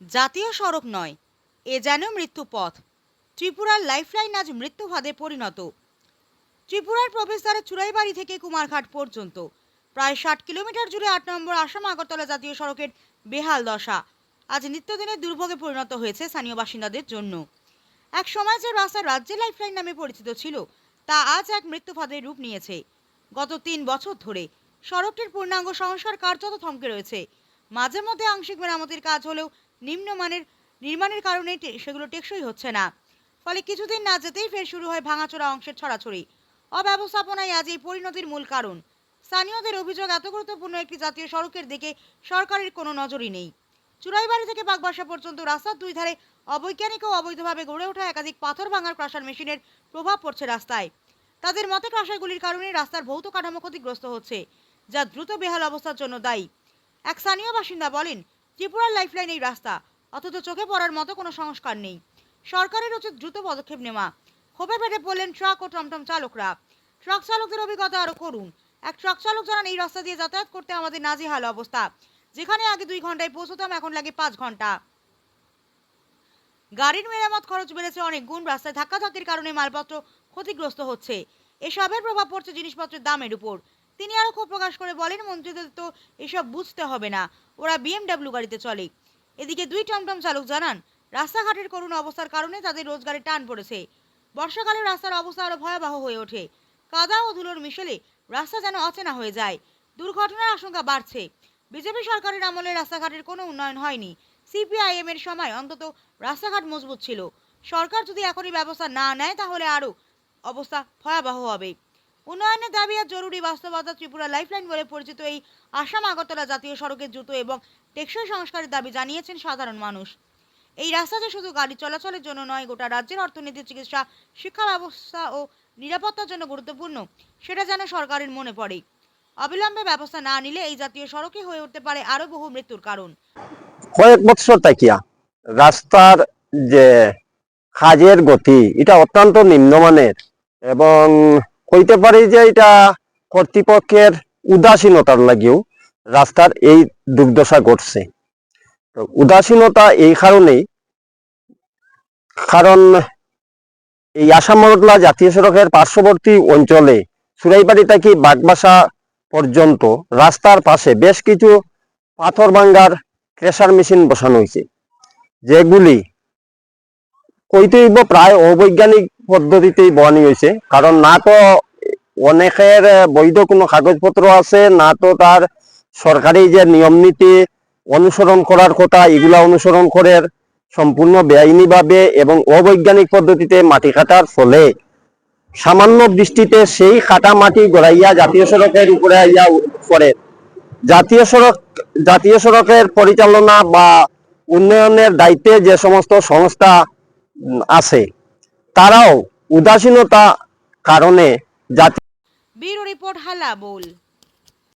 জাতীয় সড়ক নয়, এ যেন মৃত্যুপথ। ত্রিপুরার লাইফলাইন আজ মৃত্যুভাদে পরিণত। ত্রিপুরার প্রবেশদ্বারে চুরাইবাড়ি থেকে কুমারঘাট পর্যন্ত। প্রায় ষাট কিলোমিটার জুড়ে আট নম্বর আসাম আগরতলা জাতীয় সড়কের বেহাল দশা। আজ নিত্যদিনের দুর্ভোগে পরিণত হয়েছে স্থানীয় বাসিন্দাদের জন্য। এক সময় যে রাস্তা রাজ্যের লাইফলাইন নামে পরিচিত ছিল, তা আজ এক মৃত্যুফাদের রূপ নিয়েছে। গত তিন বছর ধরে সড়কটির পূর্ণাঙ্গ সংস্কার কার্যত থমকে রয়েছে। মাঝে মধ্যে আংশিক মেরামতির কাজ হলেও নিম্নমানের নির্মাণের কারণে সেগুলো টেকসই হচ্ছে না। ফলে কিছুদিন না যেতেই ফের শুরু হয় ভাঙাচোরা অংশের ছড়াছড়ি। অব্যবস্থাপনাই আজ এই পরিণতির মূল কারণ। স্থানীয়দের অভিযোগ এত গুরুত্বপূর্ণ একটি জাতীয় সড়কের দিকে সরকারের কোনো নজরই নেই। চুরাইবাড়ি থেকে বাগবাসা পর্যন্ত রাস্তার দুই ধারে অবৈজ্ঞানিক ও অবৈধভাবে গড়ে ওঠা একাধিক পাথর ভাঙার ক্রাশার মেশিনের প্রভাব পড়ছে রাস্তায়। তাদের মতে ক্রাশারগুলির কারণে রাস্তার ভৌত কাঠামো ক্ষতিগ্রস্ত হচ্ছে, যা দ্রুত বেহাল অবস্থার জন্য দায়ী। এক স্থানীয় বাসিন্দা বলেন ত্রিপুরার লাইফলাইন এই রাস্তা। অথচ চোখে পড়ার মতো কোনো সংস্কার নেই। সরকারের উচিত দ্রুত পদক্ষেপ নেওয়া। ক্ষোভে পেটে পড়লেন ট্রাক ও টমটম চালকরা। ট্রাক চালকদের অভিজ্ঞতা আরও করুন। এক ট্রাক চালক জানান, এই রাস্তা দিয়ে যাতায়াত করতে আমাদের নাজেহাল অবস্থা। যেখানে আগে দুই ঘন্টায় পৌঁছতাম, এখন লাগে পাঁচ ঘণ্টা। গাড়ির মেরামত খরচ বেড়েছে অনেক গুণ। রাস্তায় ধাক্কাধাক্কির কারণে মালপত্র ক্ষতিগ্রস্ত হচ্ছে। এসবের প্রভাব পড়ছে জিনিসপত্রের দামের উপর। তিনি আরও ক্ষোভ প্রকাশ করে বলেন, মন্ত্রীদের তো এসব বুঝতে হবে না। ওরা বিএমডাব্লিউ গাড়িতে চলে। এদিকে দুই টমটম চালক জানান, রাস্তাঘাটের করুণ অবস্থার কারণে তাদের রোজগারে টান পড়েছে। বর্ষাকালে রাস্তার অবস্থা আরও ভয়াবহ হয়ে ওঠে। কাদা ও ধুলোর মিশেলে রাস্তা যেন অচেনা হয়ে যায়। দুর্ঘটনার আশঙ্কা বাড়ছে। বিজেপি সরকারের আমলে রাস্তাঘাটের কোনো উন্নয়ন হয়নি। সিপিআইএম এর সময় অন্তত রাস্তাঘাট মজবুত ছিল। সরকার যদি এখনই ব্যবস্থা না নেয়, তাহলে আরও অবস্থা ভয়াবহ হবে। উন্নয়নের দাবি আর জরুরি বাস্তবতা ত্রিপুরা লাইফলাইন বলে পরিচিত এই আসাম আগরতলা জাতীয় সড়কের দ্রুত এবং টেকসই সংস্কারের দাবি জানিয়েছেন সাধারণ মানুষ। এই রাস্তা যে শুধু গাড়ি চলাচলের জন্য নয়, গোটা রাজ্যের অর্থনীতি, চিকিৎসা, শিক্ষা ব্যবস্থা ও নিরাপত্তার জন্য গুরুত্বপূর্ণ, সেটা যেন সরকারের মনে পড়ে। অবিলম্বে ব্যবস্থা না নিলে এই জাতীয় সড়কই হয়ে উঠতে পারে আরও বহু মৃত্যুর কারণ। কয়েক বছর তাকিয়া, রাস্তার যে কাজের গতি, এটা অত্যন্ত নিম্নমানের এবং কইতে পারি যে এটা কর্তৃপক্ষের উদাসীনতার লাগিও রাস্তার এই দুর্দশা ঘটছে। উদাসীনতা এই কারণেই, কারণ এই আসাম জাতীয় সড়কের পার্শ্ববর্তী অঞ্চলে সুরাইবাড়ি থেকে বাগবাসা পর্যন্ত রাস্তার পাশে বেশ কিছু পাথর ভাঙ্গার ক্রেশার মেশিন বসানো হয়েছে, যেগুলি কইতেইব প্রায় অবৈজ্ঞানিক পদ্ধতিতেই বহানি হয়েছে কারণ না তো অনেকের বৈধ কোনো কাগজপত্র আছে, না তো তার সরকারি যে নিয়ম নীতি অনুসরণ করার কথা, এগুলা অনুসরণ করে সম্পূর্ণ বেআইনিভাবে এবং অবৈজ্ঞানিক পদ্ধতিতে মাটি কাটার ফলে। সামান্য বৃষ্টিতে সেই কাটা মাটি গড়াইয়া জাতীয় সড়কের উপরে আইয়া পড়ে। জাতীয় সড়ক, জাতীয় সড়কের পরিচালনা বা উন্নয়নের দায়িত্বে যে সমস্ত সংস্থা আছে। তারাও উদাসীনতা কারণে জাতি রিপোর্ট হালাবুল। বোল